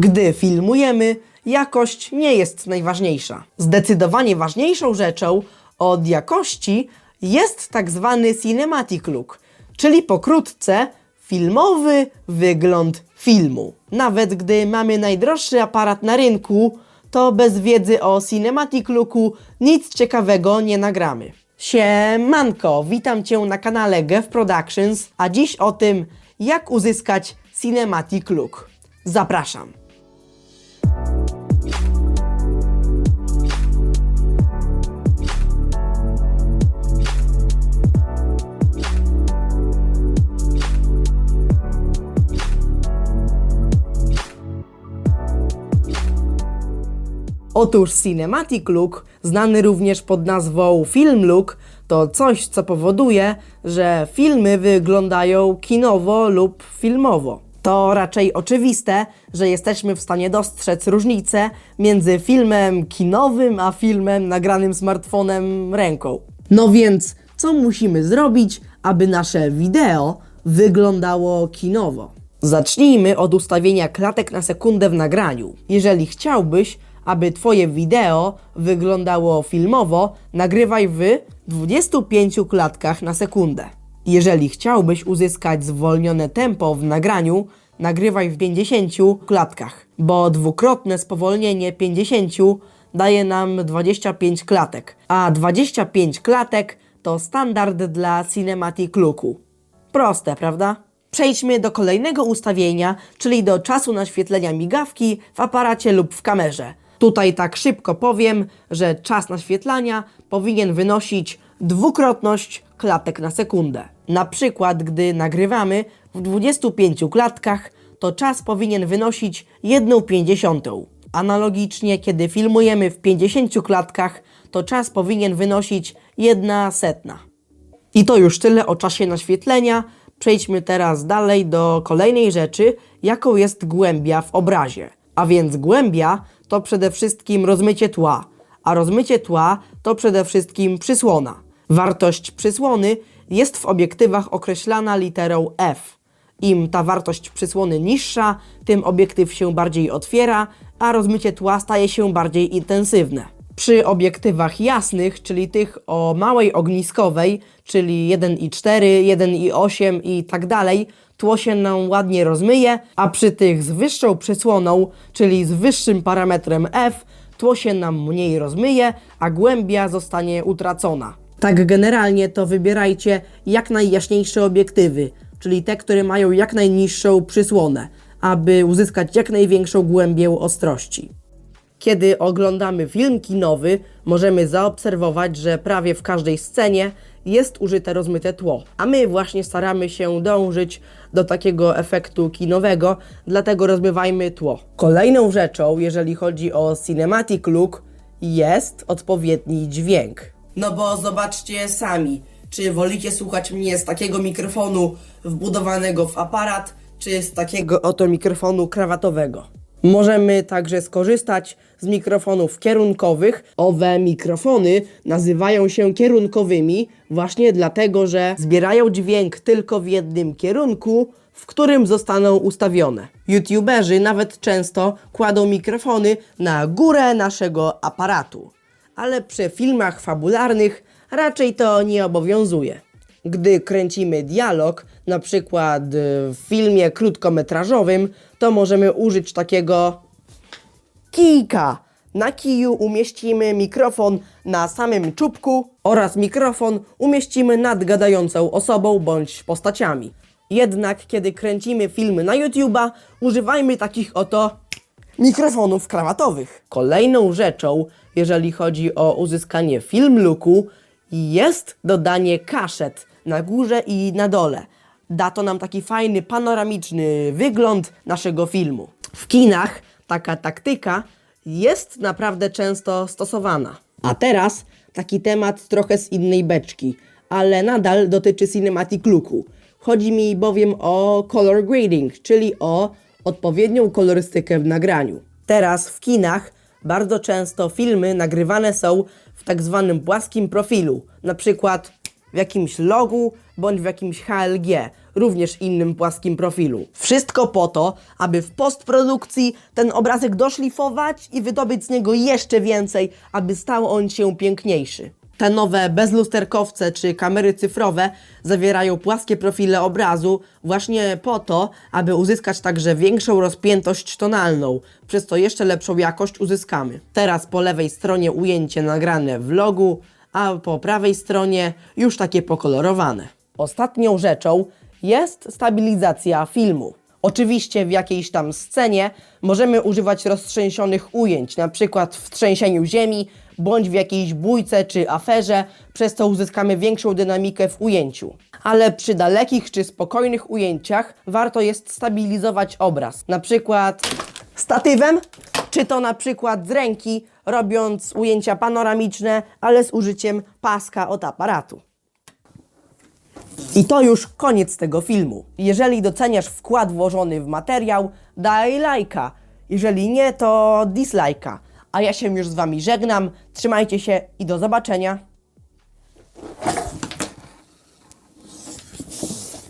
Gdy filmujemy, jakość nie jest najważniejsza. Zdecydowanie ważniejszą rzeczą od jakości jest tak zwany cinematic look, czyli pokrótce filmowy wygląd filmu. Nawet gdy mamy najdroższy aparat na rynku, to bez wiedzy o cinematic looku nic ciekawego nie nagramy. Siemanko, witam Cię na kanale Gev Productions, a dziś o tym, jak uzyskać cinematic look. Zapraszam. Otóż Cinematic Look, znany również pod nazwą Film Look, to coś, co powoduje, że filmy wyglądają kinowo lub filmowo. To raczej oczywiste, że jesteśmy w stanie dostrzec różnicę między filmem kinowym a filmem nagranym smartfonem ręką. No więc, co musimy zrobić, aby nasze wideo wyglądało kinowo? Zacznijmy od ustawienia klatek na sekundę w nagraniu. Jeżeli chciałbyś, aby Twoje wideo wyglądało filmowo, nagrywaj w 25 klatkach na sekundę. Jeżeli chciałbyś uzyskać zwolnione tempo w nagraniu, nagrywaj w 50 klatkach, bo dwukrotne spowolnienie 50 daje nam 25 klatek, a 25 klatek to standard dla Cinematic Looku. Proste, prawda? Przejdźmy do kolejnego ustawienia, czyli do czasu naświetlenia migawki w aparacie lub w kamerze. Tutaj tak szybko powiem, że czas naświetlania powinien wynosić dwukrotność klatek na sekundę. Na przykład, gdy nagrywamy w 25 klatkach, to czas powinien wynosić 1,50. Analogicznie, kiedy filmujemy w 50 klatkach, to czas powinien wynosić 1 setna. I to już tyle o czasie naświetlenia. Przejdźmy teraz dalej do kolejnej rzeczy, jaką jest głębia w obrazie. A więc głębia to przede wszystkim rozmycie tła, a rozmycie tła to przede wszystkim przysłona. Wartość przysłony jest w obiektywach określana literą F. Im ta wartość przysłony niższa, tym obiektyw się bardziej otwiera, a rozmycie tła staje się bardziej intensywne. Przy obiektywach jasnych, czyli tych o małej ogniskowej, czyli 1,4, 1,8 i tak dalej, tło się nam ładnie rozmyje, a przy tych z wyższą przysłoną, czyli z wyższym parametrem f, tło się nam mniej rozmyje, a głębia zostanie utracona. Tak generalnie to wybierajcie jak najjaśniejsze obiektywy, czyli te, które mają jak najniższą przysłonę, aby uzyskać jak największą głębię ostrości. Kiedy oglądamy film kinowy, możemy zaobserwować, że prawie w każdej scenie jest użyte rozmyte tło, a my właśnie staramy się dążyć do takiego efektu kinowego, dlatego rozmywajmy tło. Kolejną rzeczą, jeżeli chodzi o cinematic look, jest odpowiedni dźwięk. No bo zobaczcie sami, czy wolicie słuchać mnie z takiego mikrofonu wbudowanego w aparat, czy z takiego oto mikrofonu krawatowego. Możemy także skorzystać z mikrofonów kierunkowych. Owe mikrofony nazywają się kierunkowymi właśnie dlatego, że zbierają dźwięk tylko w jednym kierunku, w którym zostaną ustawione. YouTuberzy nawet często kładą mikrofony na górę naszego aparatu, ale przy filmach fabularnych raczej to nie obowiązuje. Gdy kręcimy dialog, na przykład y, w filmie krótkometrażowym, to możemy użyć takiego kijka. Na kiju umieścimy mikrofon na samym czubku oraz mikrofon umieścimy nad gadającą osobą bądź postaciami. Jednak kiedy kręcimy filmy na YouTube'a, używajmy takich oto mikrofonów krawatowych. Kolejną rzeczą, jeżeli chodzi o uzyskanie film jest dodanie kaszet na górze i na dole. Da to nam taki fajny, panoramiczny wygląd naszego filmu. W kinach taka taktyka jest naprawdę często stosowana. A teraz taki temat trochę z innej beczki, ale nadal dotyczy cinematic looku. Chodzi mi bowiem o color grading, czyli o odpowiednią kolorystykę w nagraniu. Teraz w kinach bardzo często filmy nagrywane są w tak zwanym płaskim profilu, na przykład w jakimś logu bądź w jakimś HLG, również innym płaskim profilu. Wszystko po to, aby w postprodukcji ten obrazek doszlifować i wydobyć z niego jeszcze więcej, aby stał on się piękniejszy. Te nowe bezlusterkowce czy kamery cyfrowe zawierają płaskie profile obrazu właśnie po to, aby uzyskać także większą rozpiętość tonalną, przez co jeszcze lepszą jakość uzyskamy. Teraz po lewej stronie ujęcie nagrane w logu, a po prawej stronie już takie pokolorowane. Ostatnią rzeczą jest stabilizacja filmu. Oczywiście w jakiejś tam scenie możemy używać roztrzęsionych ujęć, na przykład w trzęsieniu ziemi, bądź w jakiejś bójce czy aferze, przez co uzyskamy większą dynamikę w ujęciu. Ale przy dalekich czy spokojnych ujęciach warto jest stabilizować obraz, na przykład statywem, czy to na przykład z ręki, robiąc ujęcia panoramiczne, ale z użyciem paska od aparatu. I to już koniec tego filmu. Jeżeli doceniasz wkład włożony w materiał, daj lajka. Jeżeli nie, to dislajka. A ja się już z Wami żegnam. Trzymajcie się i do zobaczenia.